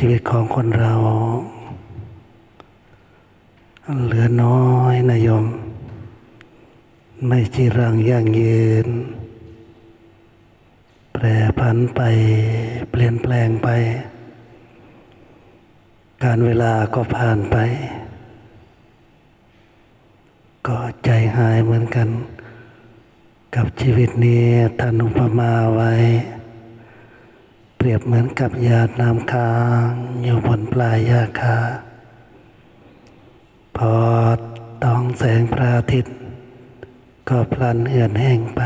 ชีวิตของคนเรา เหลือน้อยนะโยม ไม่จีรังยั่งยืน แปรผันไป เปลี่ยนแปลงไป การเวลาก็ผ่านไป ก็ใจหายเหมือนกัน กับชีวิตนี้ท่านอุปมาไว้ รียบเหมือนกับหยาดน้ำค้างอยู่บนปลายยาคา พอต้องแสงพระอาทิตย์ ก็พลันเหือนแห้งไป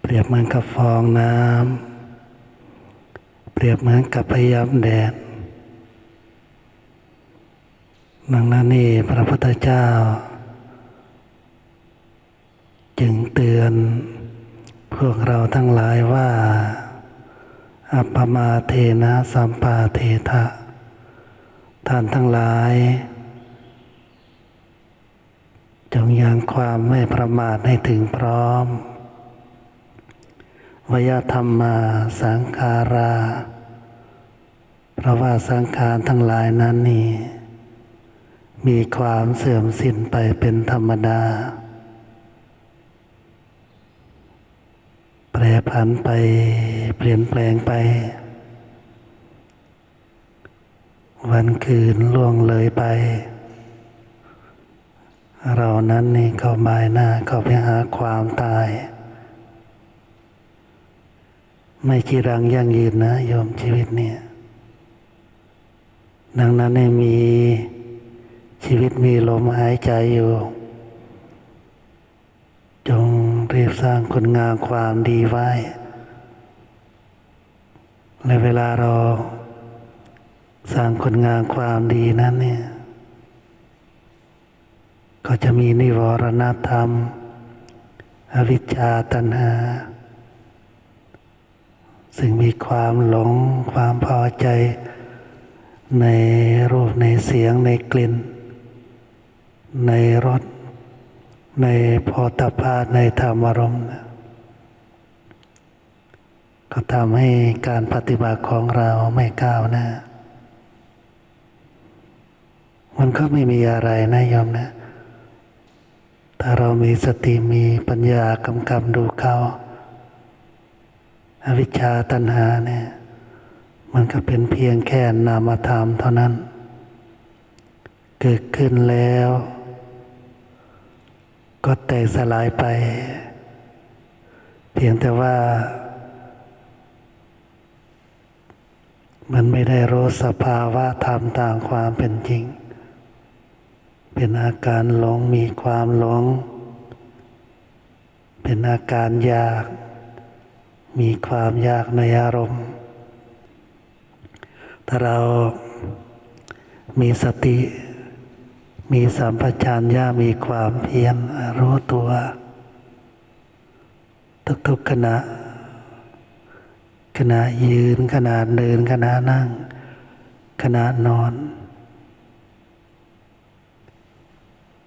เปรียบเหมือนกับฟองน้ำเปรียบเหมือนกับพยายามแดดดังนั้นนี่พระพุทธเจ้า จึงเตือน พวกเราทั้งหลายว่า อัปปมาเทนะสัมปาเททะท่านทั้งหลาย จงยังความไม่ประมาทให้ถึงพร้อมวยธรรมมาสังขารา เพราะว่าสังขารทั้งหลายนั้นนี่ มีความเสื่อมสิ้นไปเป็นธรรมดา แปรผันไป เปลี่ยนแปลงไป วันคืนล่วงเลยไป เรานั้นนี่ก็บายหน้าก็ไปหาความตาย ไม่จีรังยั่งยืนนะโยมชีวิตเนี่ย ดังนั้นให้มีชีวิตมีลมหายใจอยู่ จงรีบสร้างคุณงามความดีไว้ ในเวลาเราสร้างคุณงามความดีนั้นเนี่ย ก็จะมีนิวรณธรรม อวิชชาตัณหา ซึ่งมีความหลงความพอใจ ในรูปในเสียงในกลิ่น ในรส ในโพธาภาในธรรมารมณ์ก็ทำให้การปฏิบัติของเราไม่ก้าวหน้า มันก็ไม่มีอะไรนะโยมนะ ถ้าเรามีสติมีปัญญากำกับดูเขาอวิชชาตัณหาเนี่ย มันก็เป็นเพียงแค่นามธรรมเท่านั้น เกิดขึ้นแล้ว ก็แตกสลายไป เพียงแต่ว่า มันไม่ได้รู้สภาวะธรรมตามความเป็นจริง เป็นอาการหลงมีความหลง เป็นอาการอยาก มีความอยากในอารมณ์ ถ้าเรามีสติ มีสัมปชัญญะมีความเพียรรู้ตัว ทุกๆขณะ ขณะยืนขณะเดินขณะนั่ง ขณะนอน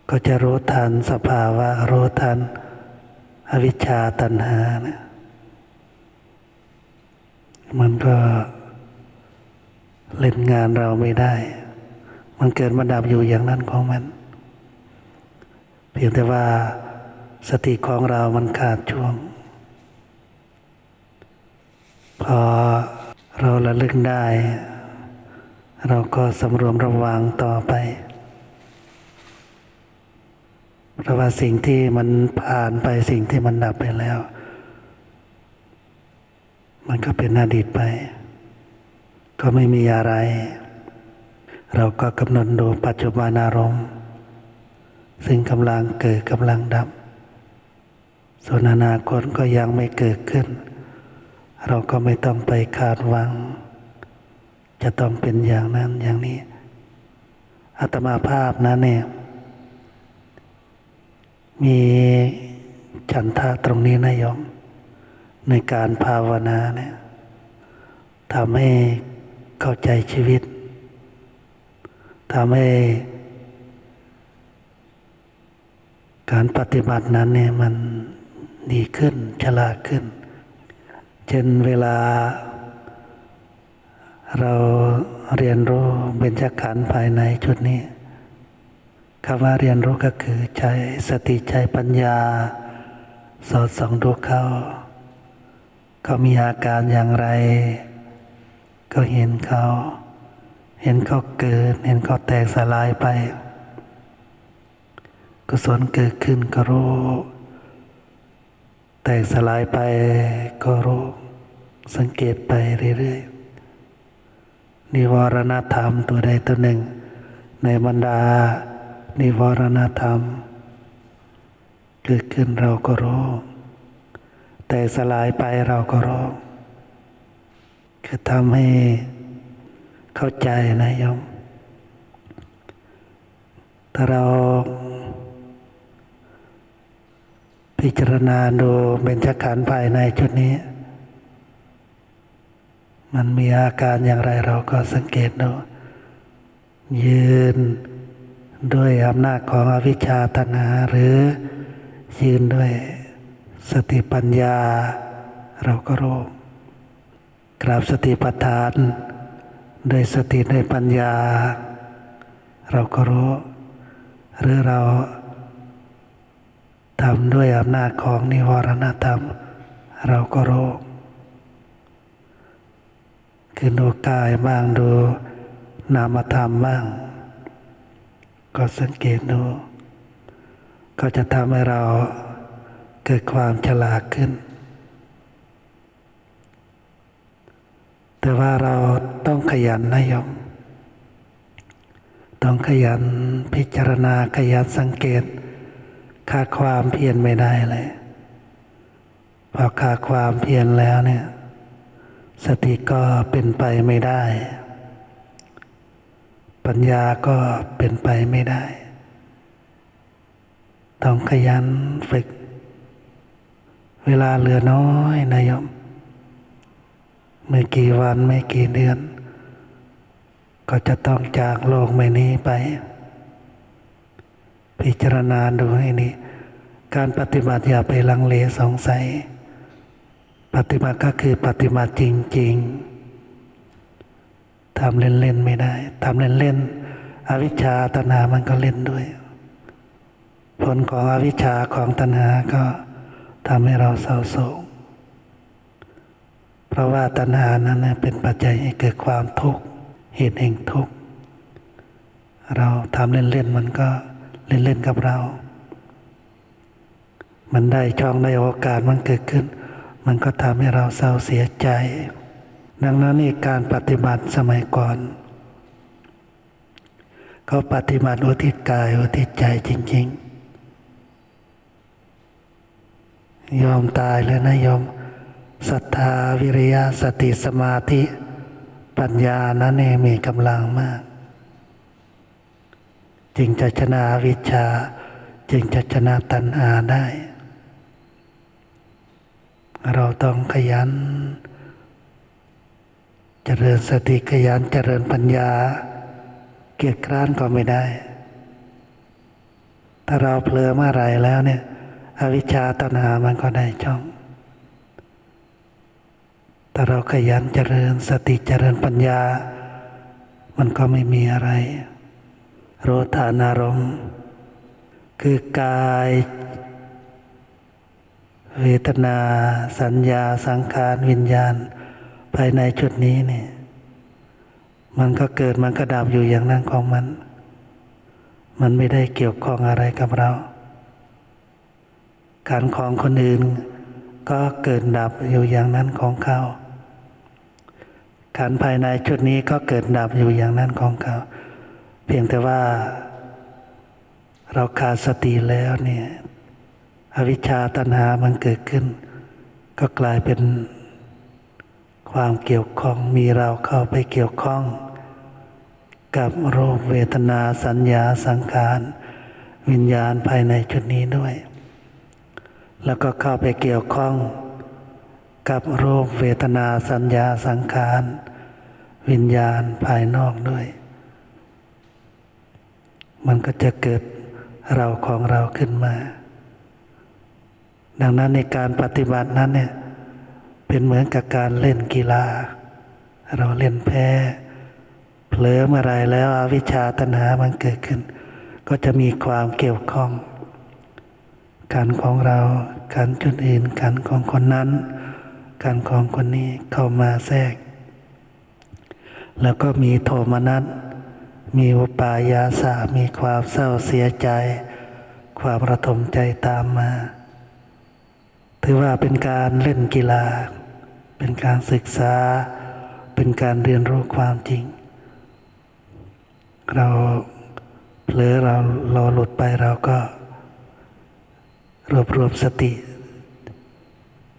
ก็จะรู้ทันสภาวะรู้ทันอวิชชาตัณหาเนี่ยมันก็เล่นงานเราไม่ได้ มันเกิดมาดับอยู่อย่างนั้นของมัน เพียงแต่ว่าสติของเรามันขาดช่วง พอเราระลึกได้ เราก็สำรวมระวังต่อไปเพราะว่าสิ่งที่มันผ่านไปสิ่งที่มันดับไปแล้ว มันก็เป็นอดีตไป ก็ไม่มีอะไร เราก็กำหนดดูปัจจุบันอารมณ์ ซึ่งกำลังเกิดกำลังดับ ส่วนอนาคตก็ยังไม่เกิดขึ้น เราก็ไม่ต้องไปคาดหวัง จะต้องเป็นอย่างนั้นอย่างนี้อัตมาภาพนะเนี่ยมีฉันทะตรงนี้นะโยมในการภาวนาเนี่ยทำให้เข้าใจชีวิต ทำให้การปฏิบัตินั้นเนี่ยมันดีขึ้นฉลาดขึ้น เช่นเวลา เราเรียนรู้เบญจขันธ์ภายในชุดนี้คำว่าเรียนรู้ก็คือใช้สติใช้ปัญญา สอดส่องดูเขาเขามีอาการอย่างไร ก็เห็นเขา เห็นเขาเกิด เห็นเขาแตกสลายไป กุศลเกิดขึ้นก็รู้ แตกสลายไปก็รู้ สังเกตไปเรื่อยๆ นิวรณธรรมตัวใดตัวหนึ่ง ในบรรดา นิวรณธรรม เกิดขึ้นเราก็รู้ แต่สลายไปเราก็รู้ คือทำให้ เข้าใจนะโยมถ้าเราพิจารณาดูเบญจขันธ์ภายในชุดนี้ มันมีอาการอย่างไรเราก็สังเกตดูยืนด้วยอำนาจของอวิชชาตนาหรือยืนด้วยสติปัญญา เราก็รู้กราบสติปัฏฐาน ด้วยสติด้ปัญญา เราก็รู้ หรือเราทำด้วยอำนาจของนิวรณธรรม เราก็รู้คือดูกายบ้างดูนามธรรมบ้าง ก็สังเกตดูก็จะทำให้เราเกิดความฉลาดขึ้น แต่ว่าเราต้องขยันนะโยมต้องขยันพิจารณาขยันสังเกตขาดความเพียรไม่ได้เลยพอขาดความเพียรแล้วเนี่ย สติก็เป็นไปไม่ได้ ปัญญาก็เป็นไปไม่ได้ ต้องขยันฝึก เวลาเหลือน้อยนายม ไม่กี่วันไม่กี่เดือน ก็จะต้องจากโลกใบนี้ไป พิจารณาดูให้ดีการปฏิบัติอย่าไปลังเลสงสัย ปฏิบัติก็คือปฏิบัติจริง ๆทำเล่นๆไม่ได้ทำเล่นๆอวิชชาตนามันก็เล่นด้วย ผลของอวิชชาของตัณหาก็ทำให้เราเศร้าโศก เพราะว่าตัณหานั้นเป็นปัจจัยให้เกิดความทุกข์เหตุแห่งทุกข์เราทำเล่นๆมันก็เล่นๆกับเรา มันได้ช่องได้โอกาสมันเกิดขึ้น มันก็ทำให้เราเศร้าเสียใจ ดังนั้นนี่การปฏิบัติสมัยก่อนเขาปฏิบัติอุทิศกายอุทิศใจจริง ๆ ยอมตายแล้วนะยอม ศรัทธาวิริยะสติสมาธิ ปัญญานั้นเองมีกำลังมาก จึงจะชนะวิชา จึงจะชนะตัณหาได้ เราต้องขยัน เจริญสติขยันเจริญปัญญา เกียรติคร้านก็ไม่ได้ ถ้าเราเผลอเมื่อไรแล้วเนี่ย อวิชชาตัณหามันก็ได้ช่อง ถ้าเราขยันเจริญสติเจริญปัญญา มันก็ไม่มีอะไร โรธานารมณ์คือกาย เวทนา สัญญาสังขารวิญญาณ ภายในชุดนี้เนี่ยมันก็เกิดมันก็ดับอยู่อย่างนั้นของมัน มันไม่ได้เกี่ยวข้องอะไรกับเรา การของคนอื่นก็เกิดดับอยู่อย่างนั้นของเขา การภายในชุดนี้ก็เกิดดับอยู่อย่างนั้นของเขา เพียงแต่ว่า เราขาดสติแล้วเนี่ยอวิชชาตัณหามันเกิดขึ้น ก็กลายเป็นความเกี่ยวข้องมีเราเข้าไปเกี่ยวข้อง กับรูปเวทนาสัญญาสังขาร วิญญาณภายในชุดนี้ด้วย แล้วก็เข้าไปเกี่ยวข้อง กับรูปเวทนาสัญญาสังขาร วิญญาณภายนอกด้วย มันก็จะเกิดเราของเราขึ้นมา ดังนั้นในการปฏิบัตินั้นเนี่ยเป็นเหมือนกับการเล่นกีฬา เราเล่นแพ้เผลอเมื่อไรแล้วอวิชชาตัณหามันเกิดขึ้น ก็จะมีความเกี่ยวข้อง การของเราการจุดอื่นการของคนนั้น การของคนนี้เข้ามาแทรก แล้วก็มีโทมนัส มีอุปายาสะ มีความเศร้าเสียใจ ความระทมใจตามมา ถือว่าเป็นการเล่นกีฬา เป็นการศึกษา เป็นการเรียนรู้ความจริง เราเผลอเราเราหลุดไปเราก็รวบรวมสติ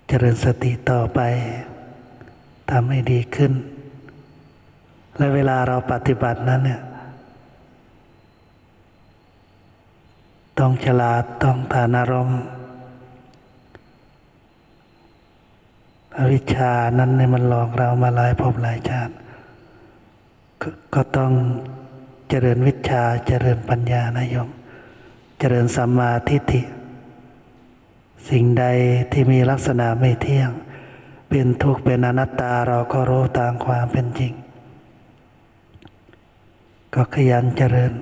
เจริญสติต่อไปทำให้ดีขึ้น และเวลาเราปฏิบัตินั้นเนี่ยต้องฉลาดต้องฐานอารมณ์อวิชชานั้นเนี่ยมันหลอกเรามาหลายภพหลายชาติกก็ต้องเจริญวิชาเจริญปัญญานะโยม เจริญสัมมาทิฏฐิ สิ่งใดที่มีลักษณะไม่เที่ยง เป็นทุกข์เป็นอนัตตาเราก็รู้ตามความเป็นจริง ก็ขยันเจริญ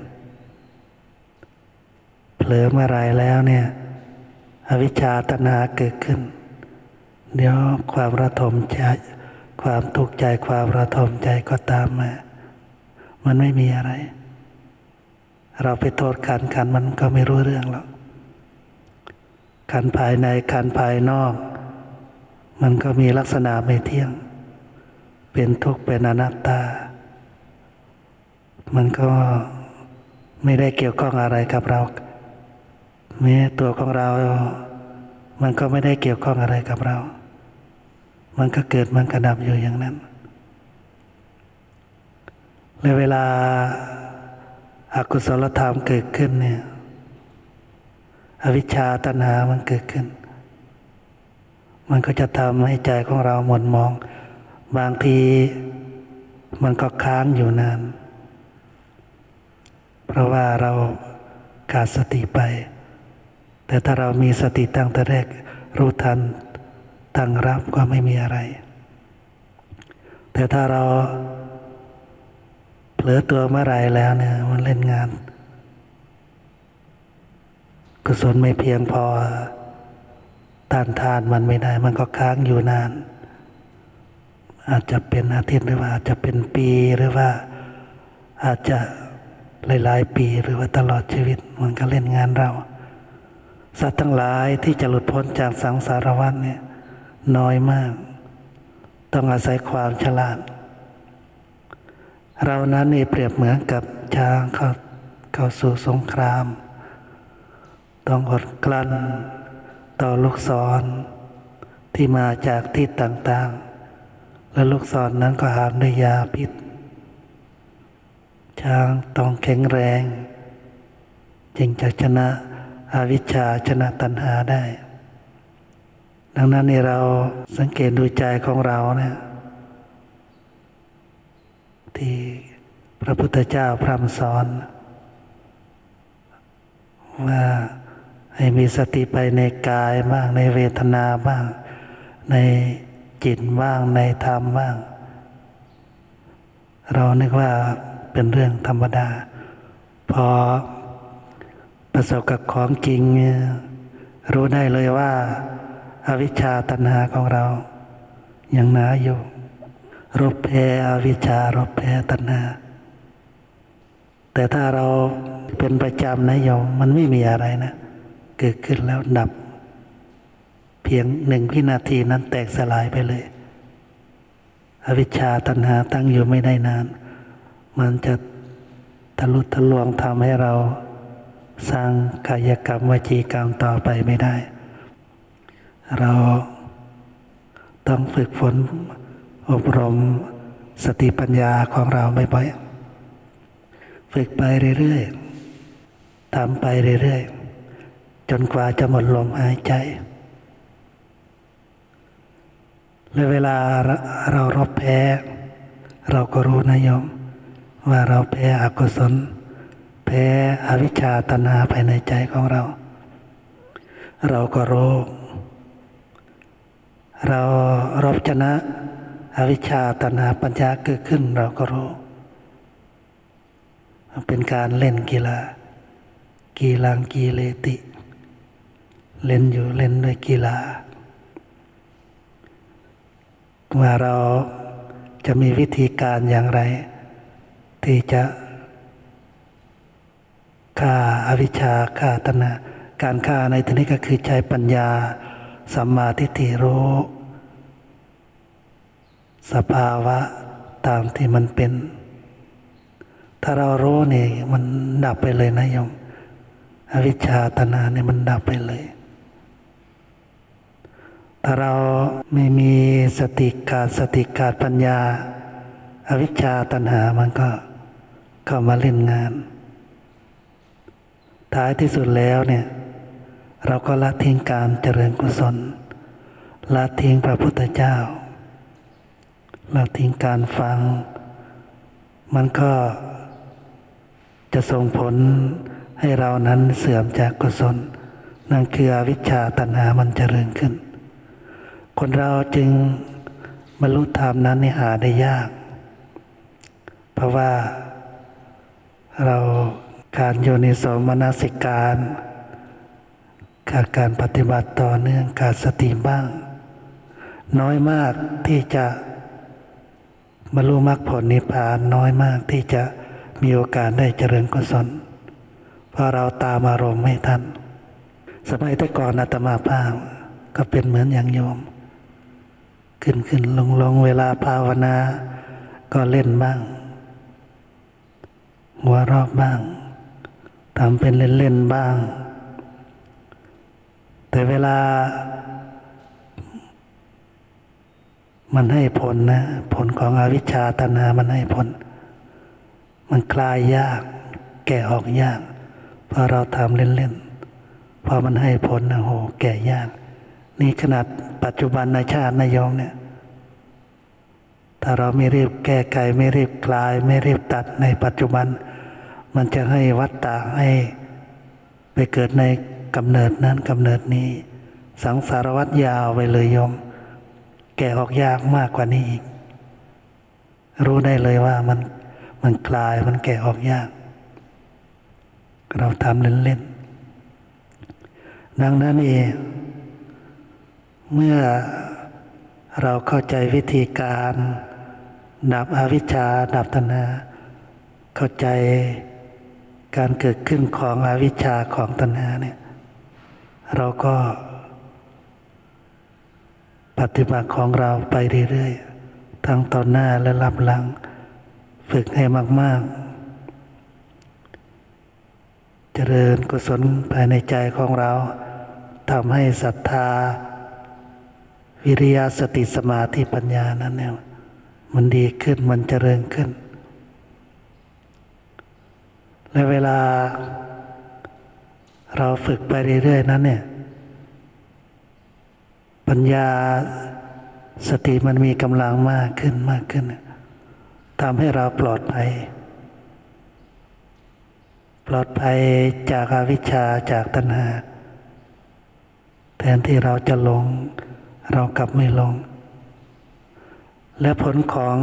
เผลอเมื่อไรแล้วเนี่ยอวิชชาตนาเกิดขึ้น เดี๋ยวความระทมใจความทุกข์ใจความระทมใจก็ตามมา มันไม่มีอะไร เราไปโทษขันขันมันก็ไม่รู้เรื่องหรอก ขันภายในขันภายนอก มันก็มีลักษณะไม่เที่ยง เป็นทุกข์เป็นอนัตตา มันก็ไม่ได้เกี่ยวข้องอะไรกับเราแม้ตัวของเรา มันก็ไม่ได้เกี่ยวข้องอะไรกับเรา มันก็เกิดมันกระดับอยู่อย่างนั้นและเวลาอากุศลธรรมเกิดขึ้นเนี่ย อวิชชาตัณหามันเกิดขึ้น มันก็จะทำให้ใจของเราหม่นมอง บางทีมันก็ค้างอยู่นาน เพราะว่าเราขาดสติไป แต่ถ้าเรามีสติตั้งแต่แรกรู้ทันตั้งรับก็ไม่มีอะไร แต่ถ้าเราเผลอตัวเมื่อไรแล้วเนี่ยมันเล่นงาน กุศลไม่เพียงพอต้านทานมันไม่ได้ มันก็ค้างอยู่นาน อาจจะเป็นอาทิตย์หรือว่าอาจจะเป็นปีหรือว่า อาจจะหลาย ๆ ปีหรือว่าตลอดชีวิต มันก็เล่นงานเรา สัตว์ทั้งหลายที่จะหลุดพ้นจากสังสารวัฏเนี่ย น้อยมาก ต้องอาศัยความฉลาด เรานั้นนี่เปรียบเหมือนกับช้างเข้าเข้าสู่สงคราม ต้องอดกลั้นต่อลูกศรที่มาจากที่ต่างๆ และลูกศรนนั้นก็หามด้วยยาพิษ ช้างต้องแข็งแรง จึงจะชนะอวิชชาชนะตัณหาได้ ดังนั้นในเราสังเกตดูใจของเราเนี่ยที่พระพุทธเจ้าพร่ำสอนว่า ให้มีสติไปในกายบ้างในเวทนาบ้าง ในจิตบ้างในธรรมบ้าง เรานึกว่าเป็นเรื่องธรรมดา พอประสบกับของจริง รู้ได้เลยว่าอาวิชชาตัณหาของเรา ยังหนาอยู่รบแพ้อวิชชารบแพ้ตัณหา แต่ถ้าเราเป็นประจำนะโยมมันไม่มีอะไรนะ เกิดขึ้นแล้วดับ เพียงหนึ่งวินาทีนั้นแตกสลายไปเลย อวิชชาตัณหาตั้งอยู่ไม่ได้นาน มันจะทะลุทะลวงทำให้เราสร้างกายกรรมวจีกรรมต่อไปไม่ได้ เราต้องฝึกฝนอบรมสติปัญญาของเราบ่อยๆฝึกไปเรื่อยๆทำไปเรื่อยๆ จนกว่าจะหมดลมหายใจ และเวลาเรารบแพ้ เราก็รู้นะโยม ว่าเราแพ้อกุศล แพ้อวิชชาตนาภายในใจของเรา เราก็รู้ เรารบชนะอวิชชาตัณหาปัญญาเกิดขึ้นเราก็รู้ เป็นการเล่นกีฬากีฬางกีเลติ เล่นอยู่เล่นด้วยกีฬาว่าเราจะมีวิธีการอย่างไร ที่จะฆ่าอาวิชชาฆ่าตนาการฆ่าในที่นี้ก็คือใช้ปัญญาสัมมาทิฏฐิรู้ สภาวะตามที่มันเป็น ถ้าเรารู้นี่มันดับไปเลยนะโยมอวิชชาตนาเนี่ยมันดับไปเลย ถ้าเราไม่มีสติกาดสติกาดปัญญา อวิชชาตัณหามันก็เข้ามาเล่นงาน ท้ายที่สุดแล้วเนี่ย เราก็ละทิ้งการเจริญกุศลละทิ้งพระพุทธเจ้าละทิ้งการฟัง มันก็จะส่งผลให้เรานั้นเสื่อมจากกุศล นั่นคืออวิชชาตัณหามันเจริญขึ้น คนเราจึงบรรลุธรรมนั้นนี่หาได้ยาก เพราะว่าเราการโยนิโสมนสิการขาดการปฏิบัติต่อเนื่องขาดสติบ้าง น้อยมากที่จะบรรลุมรรคผลนิพพานน้อยมากที่จะมีโอกาสได้เจริญกุศลเพราะเราตามอารมณ์ไม่ทัน สมัยแต่ก่อนอาตมาภาพก็เป็นเหมือนอย่างโยม ขึ้นขึ้นลงลงเวลาภาวนา ก็เล่นบ้าง หัวรอบบ้างทำเป็นเล่นๆบ้าง แต่เวลา มันให้ผลนะ ผลของอวิชชาตนามันให้ผล มันคลายยาก แก่ออกยาก เพราะเราทำเล่นๆพอมันให้ผลนะโห แก่ยาก นี่ขนาดปัจจุบันในชาตินายองเนี่ย ถ้าเราไม่รีบแก้ไขไม่รีบคลาย ไม่รีบตัดในปัจจุบัน มันจะให้วัฏฏะให้ไปเกิดในกำเนิดนั้นกำเนิดนี้ สังสารวัฏยาวไปเลยยม แก่ออกยากมากกว่านี้อีก รู้ได้เลยว่ามันมันคลายมันแก่ออกยาก เราทำเล่นๆดังนั้นเอง เมื่อเราเข้าใจวิธีการ ดับอวิชชาดับตัณหาเข้าใจการเกิดขึ้นของอวิชชาของตัณหาเนี่ยเราก็ปฏิบัติของเราไปเรื่อยๆ ทั้งต่อหน้าและรับหลัง ฝึกให้มาก ๆ เจริญกุศลภายในใจของเราทำให้ศรัทธา วิริยะสติสมาธิปัญญานั้นเนี่ยมันดีขึ้นมันเจริญขึ้น และเวลาเราฝึกไปเรื่อยๆนั้นเนี่ยปัญญาสติมันมีกำลังมากขึ้นมากขึ้นทำให้เราปลอดภัย ปลอดภัยจากอาวิชชาจากตัณหา แทนที่เราจะหลง เรากลับไม่ลง และผลของ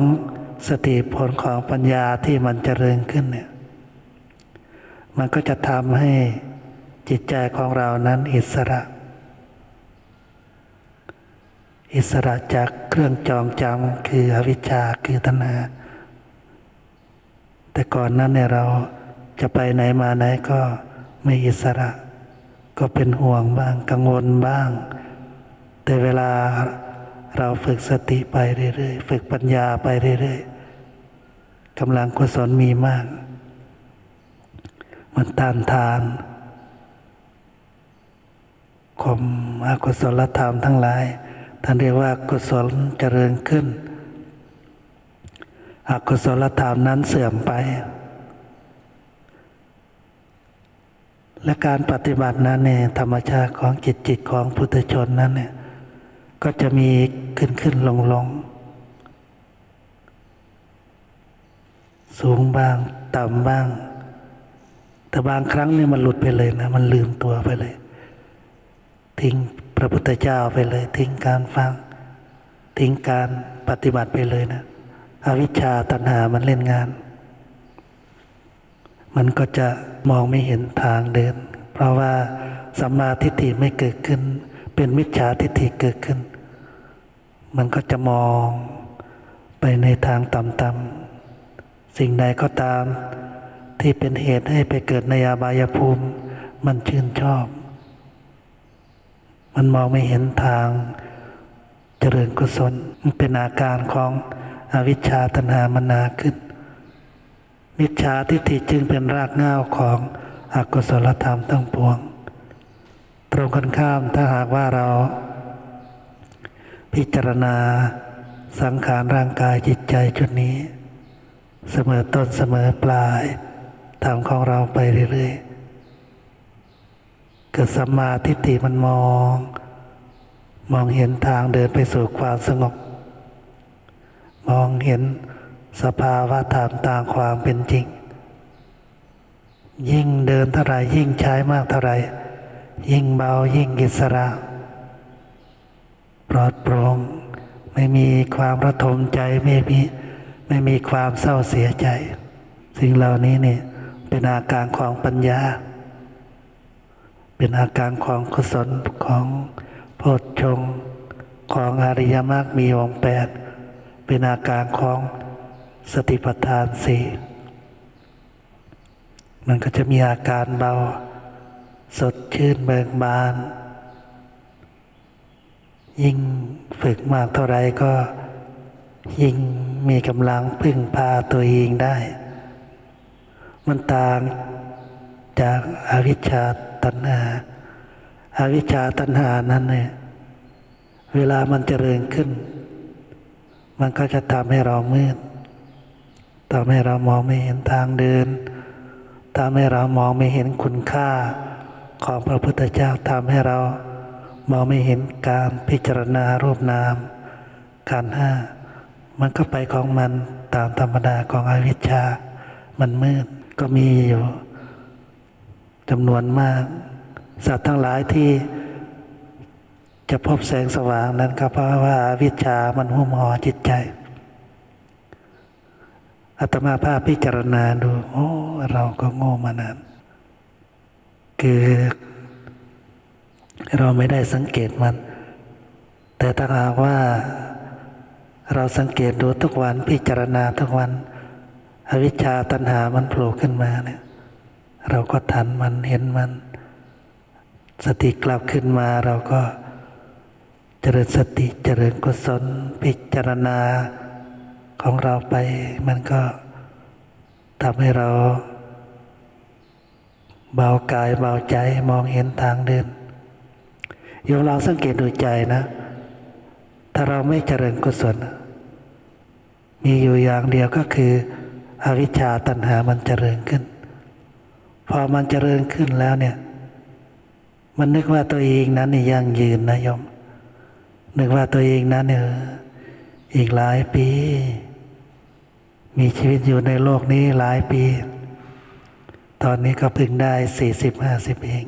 สติผลของปัญญาที่มันเจริญขึ้นเนี่ย มันก็จะทำให้จิตใจของเรานั้นอิสระ อิสระจากเครื่องจองจำคืออวิชชาคือตัณหา แต่ก่อนนั้นเนี่ยเราจะไปไหนมาไหนก็ไม่อิสระ ก็เป็นห่วงบ้างกังวลบ้าง แต่เวลาเราฝึกสติไปเรื่อยๆ ฝึกปัญญาไปเรื่อยๆกำลังกุศลมีมาก มันต้านทานข่มอกุศลธรรมทั้งหลาย ท่านเรียกว่ากุศลเจริญขึ้น อกุศลธรรมนั้นเสื่อมไป และการปฏิบัตินั้นเนี่ยธรรมชาติของจิตจิตของพุทธชนนั้นเนี่ย ก็จะมีขึ้นขึ้นลงลงสูงบ้าง ต่ำบ้าง แต่บางครั้งเนี่ยมันหลุดไปเลยนะ มันลืมตัวไปเลย ทิ้งพระพุทธเจ้าไปเลย ทิ้งการฟัง ทิ้งการปฏิบัติไปเลยนะ อวิชชาตัณหามันเล่นงาน มันก็จะมองไม่เห็นทางเดิน เพราะว่าสัมมาทิฏฐิไม่เกิดขึ้น เป็นมิจฉาทิฏฐิเกิดขึ้น มันก็จะมองไปในทางต่ำๆ สิ่งใดก็ตามที่เป็นเหตุให้ไปเกิดในอบายภูมิ มันชื่นชอบ มันมองไม่เห็นทางเจริญกุศล มันเป็นอาการของอวิชชาตนามนาขึ้น มิจฉาทิฏฐิจึงเป็นรากเหง้าของอกุศลธรรมทั้งปวง ตรงกันข้ามถ้าหากว่าเรา พิจารณา สังขารร่างกายจิตใจจุดนี้ เสมอต้นเสมอปลายทำของเราไปเรื่อยๆเกิดสัมมาทิฏฐิมันมอง มองเห็นทางเดินไปสู่ความสงบ มองเห็นสภาวะธรรมตามความเป็นจริง ยิ่งเดินเท่าไรยิ่งใช้มากเท่าไรยิ่งเบายิ่งอิสระ ปลอดโปร่งไม่มีความระทมใจไม่มีไม่มีความเศร้าเสียใจ สิ่งเหล่านี้นี่เป็นอาการของปัญญา เป็นอาการของกุศลของโพชฌงของอริยมรรคมีองค์แปดเป็นอาการของสติปัฏฐานสี่มันก็จะมีอาการเบา สดชื่นเบิกบาน ยิ่งฝึกมากเท่าไรก็ยิ่งมีกำลังพึ่งพาตัวเองได้ มันต่างจากอาวิชชาตัณหาอาวิชชาตัณหานั้นเนี่ยเวลามันเจริญขึ้น มันก็จะทำให้เรามืดทำให้เรามองไม่เห็นทางเดินทำให้เรามองไม่เห็นคุณค่าของพระพุทธเจ้าทำให้เรา มองไม่เห็นการพิจารณารูปนามการห้ามันก็ไปของมันตามธรรมดาของอวิชชา มันมืดก็มีอยู่จำนวนมาก สัตว์ทั้งหลายที่จะพบแสงสว่างนั้นก็เพราะว่าอาวิชชามันหุ้มห่อจิตใจอาตมาภาพพิจารณาดู โอ้ เราก็โง่มานานคือ เราไม่ได้สังเกตมัน แต่ถ้าหากว่าเราสังเกตดูทุกวันพิจารณาทุกวัน อวิชชาตัณหามันโผล่ขึ้นมาเนี่ย เราก็ทันมันเห็นมัน สติกลับขึ้นมาเราก็เจริญสติเจริญกุศลพิจารณาของเราไป มันก็ทำให้เรา เบากายเบาใจมองเห็นทางเดิน โยมเราสังเกตดูใจนะ ถ้าเราไม่เจริญกุศล มีอยู่อย่างเดียวก็คืออวิชชาตัณหามันเจริญขึ้น พอมันเจริญขึ้นแล้วเนี่ย มันนึกว่าตัวเองนั้นนี่ยั่งยืนนะโยม นึกว่าตัวเองนั้นเนี่ยอีกหลายปี มีชีวิตอยู่ในโลกนี้หลายปี ตอนนี้ก็เพิ่งได้สี่สิบห้าสิบเอง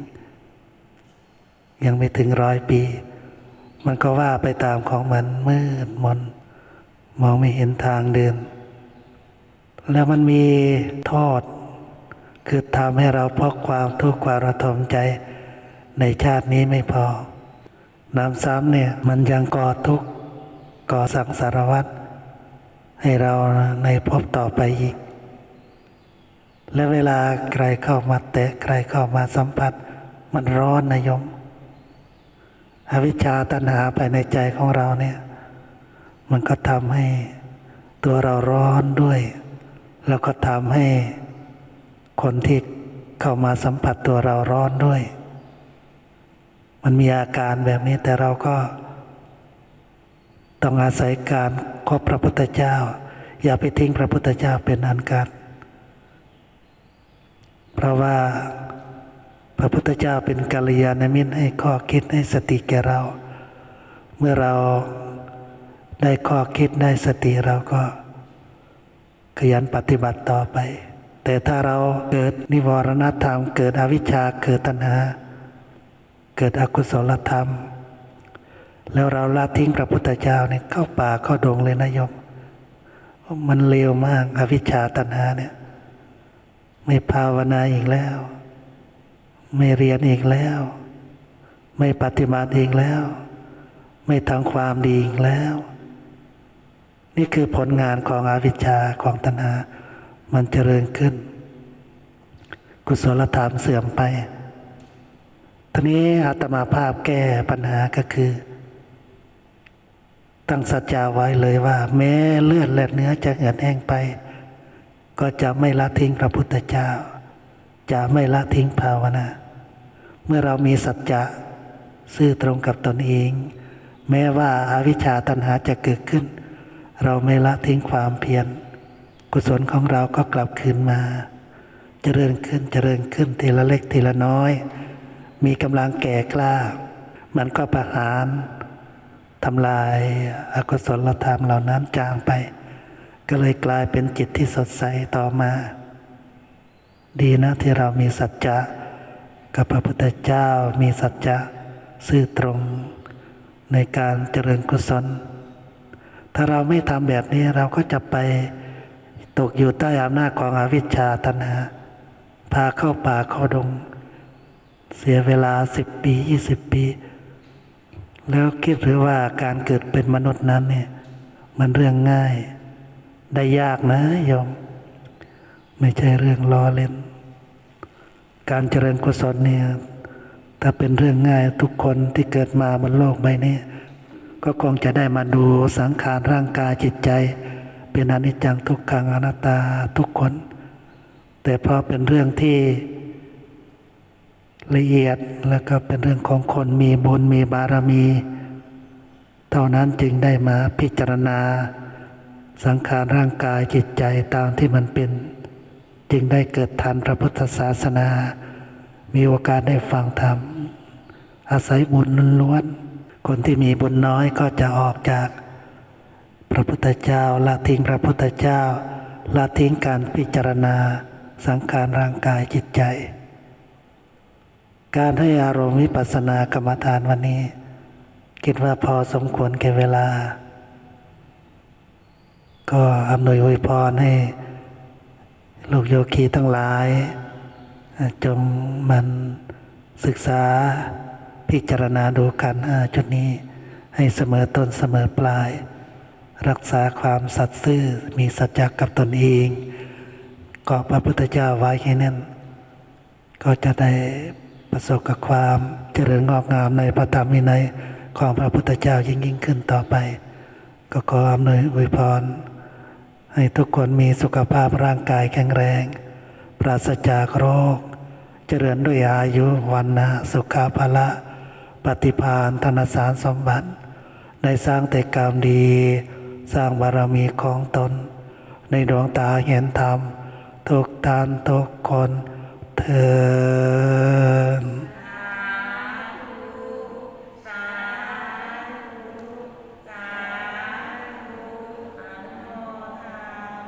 ยังไม่ถึงร้อยปี มันก็ว่าไปตามของมันมืดมน มองไม่เห็นทางเดิน แล้วมันมีโทษคือทำให้เราพกความทุกข์ความระทมใจในชาตินี้ไม่พอ น้ำซ้ำเนี่ยมันยังก่อทุกข์ก่อสังสารวัฏให้เราในภพต่อไปอีก และเวลาใครเข้ามาแตะใครเข้ามาสัมผัส มันร้อนนะยม อวิชชาตัณหาไปในใจของเราเนี่ย มันก็ทำให้ตัวเราร้อนด้วย แล้วก็ทำให้คนที่เข้ามาสัมผัสตัวเราร้อนด้วย มันมีอาการแบบนี้แต่เราก็ ต้องอาศัยการคบพระพุทธเจ้า อย่าไปทิ้งพระพุทธเจ้าเป็นอันกัดเพราะว่า ระพุทธเจ้าเป็นกัลยาณมิตรให้ข้อคิดให้สติแก่เรา เมื่อเราได้ข้อคิดได้สติเราก็ ขยันปฏิบัติต่อไป แต่ถ้าเราเกิดนิวรณธรรม เกิดอวิชชาเกิดตัณหา เกิดอกุศลธรรม แล้วเราละทิ้งพระพุทธเจ้าเนี่ยเข้าป่าเข้าดงเลยนะโยมมันเลวมากอวิชชาตัณหาเนี่ย ไม่ภาวนาอีกแล้ว ไม่เรียนอีกแล้ว ไม่ปฏิบัติอีกแล้ว ไม่ทำความดีอีกแล้ว นี่คือผลงานของอวิชชาของตัณหา มันเจริญขึ้น กุศลธรรมเสื่อมไปทีนี้อาตมาภาพแก้ปัญหาก็คือ ตั้งสัจจาไว้เลยว่า แม้เลือดและเนื้อจะเหือดแห้งไป ก็จะไม่ละทิ้งพระพุทธเจ้า จะไม่ละทิ้งภาวนา เมื่อเรามีสัจจะซื่อตรงกับตนเอง แม้ว่าอาวิชชาตัณหาจะเกิดขึ้น เราไม่ละทิ้งความเพียรกุศลของเราก็กลับคืนมา เจริญขึ้นเจริญขึ้นทีละเล็กทีละน้อย มีกำลังแก่กล้า มันก็ประหารทำลายอากุศลธรรมเหล่านั้นจางไป ก็เลยกลายเป็นจิตที่สดใสต่อมา ดีนะที่เรามีสัจจะ กับพระพุทธเจ้ามีสัจจะซื่อตรงในการเจริญกุศล ถ้าเราไม่ทำแบบนี้เราก็จะไปตกอยู่ใต้อำนาจของอวิชชาตัณหาพาเข้าป่าเข้าดง เสียเวลาสิบปียี่สิบปี แล้วคิดหรือว่าการเกิดเป็นมนุษย์นั้นเนี่ยมันเรื่องง่ายได้ยากนะโยม ไม่ใช่เรื่องล้อเล่น การเจริญกุศลเนี่ยถ้าเป็นเรื่องง่ายทุกคนที่เกิดมาบนโลกใบนี้ ก็คงจะได้มาดูสังขารร่างกายจิตใจ เป็นอนิจจังทุกขังอนัตตาทุกคน แต่พอเป็นเรื่องที่ละเอียดแล้วก็เป็นเรื่องของคนมีบุญมีบารมี เท่านั้นจึงได้มาพิจารณา สังขารร่างกายจิตใจตามที่มันเป็น จึงได้เกิดทันพระพุทธศาสนา มีโอกาสได้ฟังธรรม อาศัยบุญล้วนคนที่มีบุญน้อยก็จะออกจากพระพุทธเจ้าละทิ้งพระพุทธเจ้าละทิ้งการพิจารณาสังขารร่างกายจิตใจ การให้อารมณ์วิปัสสนากรรมฐานวันนี้ คิดว่าพอสมควรแก่เวลา ก็อำนวยอวยพรให้ ลูกโยคีทั้งหลาย จงมันศึกษาพิจารณาดูกันห้าจุดนี้ให้เสมอต้นเสมอปลาย รักษาความสัตย์ซื่อมีสัจจะกับตนเองเกาะพระพุทธเจ้าไว้แค่นั้น ก็จะได้ประสบกับความเจริญงอกงามในพระธรรมวินัยของพระพุทธเจ้ายิ่งยิ่งขึ้นต่อไป ก็ขออำนวยอวยพร ให้ทุกคนมีสุขภาพร่างกายแข็งแรง ปราศจากโรค เจริญด้วยอายุวันนะสุขาภละ ปฏิภาณธนสารสมบัติ ได้สร้างแต่กรรมดี สร้างบารมีของตน ในดวงตาเห็นธรรม ทุกทานทุกคนเธอ